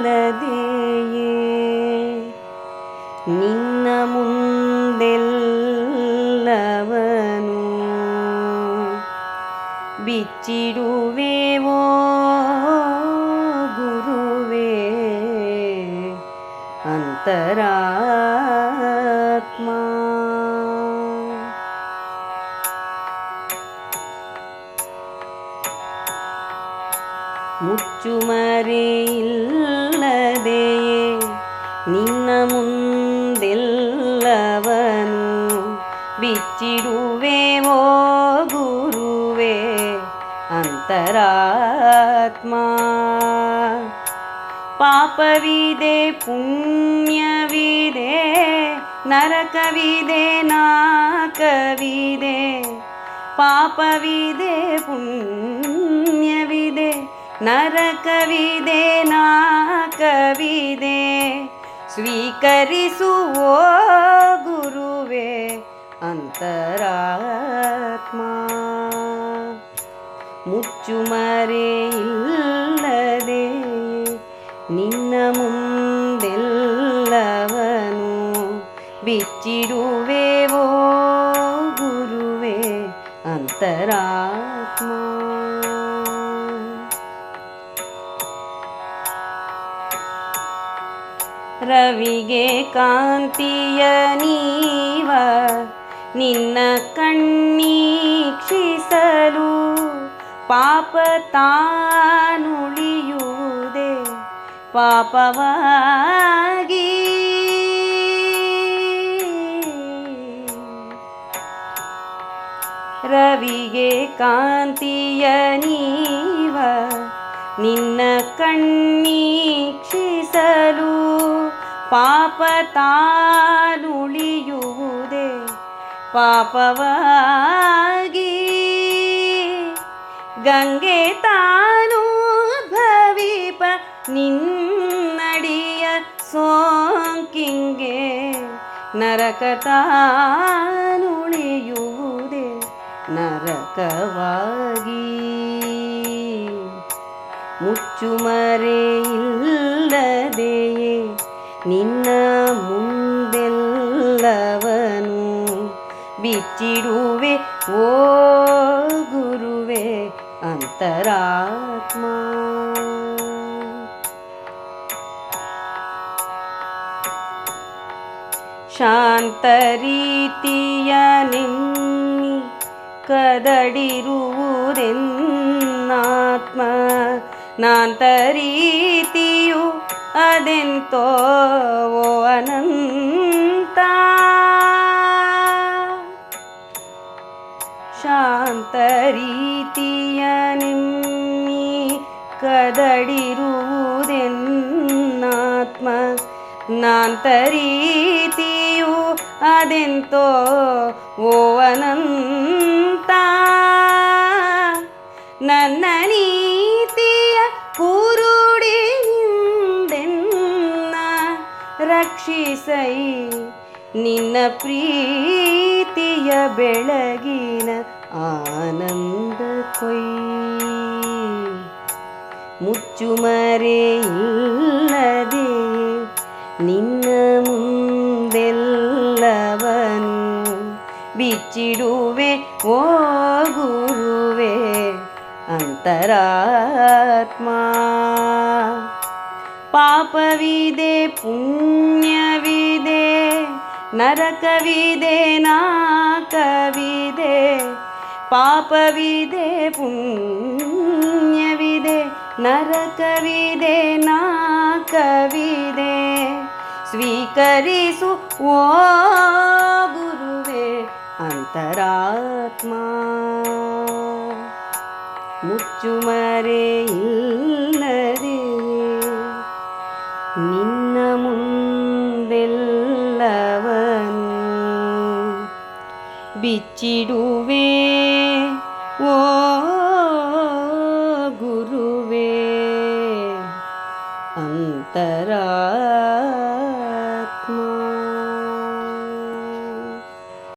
ಮುಚ್ಚುಮರೆಯಿಲ್ಲದೆಯೇ ನಿನ್ನ ಮುಂದೆಲ್ಲವನು ಬಿಚ್ಚಿಡುವೆವೋ ಗುರುವೇ ಅಂತರಾತ್ಮ ಮುಚ್ಚುಮರೆಯಿಲ್ಲದೆಯೇ? ನಿನ್ನ ಮುಂದೆಲ್ಲವನು ಬಿಚ್ಚಿಡುವೆವೋ ಗುರುವೇ ಅಂತರಾತ್ಮ. ಪಾಪವಿದೆ ಪುಣ್ಯವಿದೆ ನರಕವಿದೆ ನಾಕವಿದೆ. ಪಾಪವಿದೆ ಪುಣ್ಯವಿದೆ ನರಕವಿದೆ ನಾಕವಿದೆ ಸ್ವೀಕರಿಸುವೋ ಗುರುವೇ ಅಂತರಾತ್ಮ. ಮುಚ್ಚುಮರೆಯಿಲ್ಲದೆ ನಿನ್ನ ಮುಂದೆಲ್ಲವನು ಬಿಚ್ಚಿಡುವೆವೋ ಗುರುವೇ ಅಂತರಾತ್ಮ ರವಿಗೆ ಕಾಂತಿಯ ನೀವ ನಿನ್ನ ಕಣ್ಣೀಕ್ಷಿಸಲು ಪಾಪ ತಾನುಳಿಯುವುದೇ ಪಾಪವಾಗಿ. ರವಿಗೆ ಕಾಂತಿಯ ನೀವ ನಿನ್ನ ಕಣ್ಣೀಕ್ಷಿಸಲು ಪಾಪ ತಾನುಳಿಯುವುದೇ ಪಾಪವಾಗಿ ಗಂಗೆ ತಾನು ಭವಿಪ ನಿನ್ನಡಿಯ ಸೋಂಕಿಂಗೆ ನರಕ ತಾನುಳಿಯುವುದೇ ನರಕವಾಗಿ ಮುಚ್ಚುಮರೆಯಿಲ್ಲದೆಯೇ ನಿನ್ನ ಮುಂದೆಲ್ಲವನು ಬಿಚ್ಚಿಡುವೆ ಓ ಗುರುವೇ ಅಂತರಾತ್ಮ ಶಾಂತ ರೀತಿಯ ನಿನ್ನಿ ಕದಡಿರುವುದೆನ್ನಾತ್ಮ ನಾಂತ ರೀತಿಯು ಅದೆಂತೋ ಓ ಅನಂತ ಶಾಂತ ರೀತಿಯ ನಿಮ್ಮಿ ಕದಡಿರುವುದೆನ್ನಾತ್ಮ ನಾಂತ ರೀತಿಯು ಅದೆಂತೋ ಓ ಅನಂತ ರಕ್ಷಿಸೈ ನಿನ್ನ ಪ್ರೀತಿಯ ಬೆಳಗಿನ ಆನಂದ ಕೊಯ್. ಮುಚ್ಚುಮರೆಯಿಲ್ಲದೆ ನಿನ್ನ ಮುಂದೆಲ್ಲವನು ಬಿಚ್ಚಿಡುವೆ ಓ ಗುರುವೇ ಅಂತರಾತ್ಮ. ಪಾಪವಿದೆ ಪುಣ್ಯವಿದೆ ನರಕವಿದೆ ನಾಕವಿದೆ. ಪಾಪವಿದೆ ಪುಣ್ಯವಿದೆ ನರಕವಿದೆ ನಾಕವಿದೆ. ಸ್ವೀಕರಿಸು ಓ ಗುರುವೇ ಅಂತರಾತ್ಮ. ಮುಚ್ಚುಮರೆಯಿಲ್ಲದೆ ಬಿಚ್ಚಿಡುವೆ. ಓ ಗುರುವೇ ಅಂತರಾ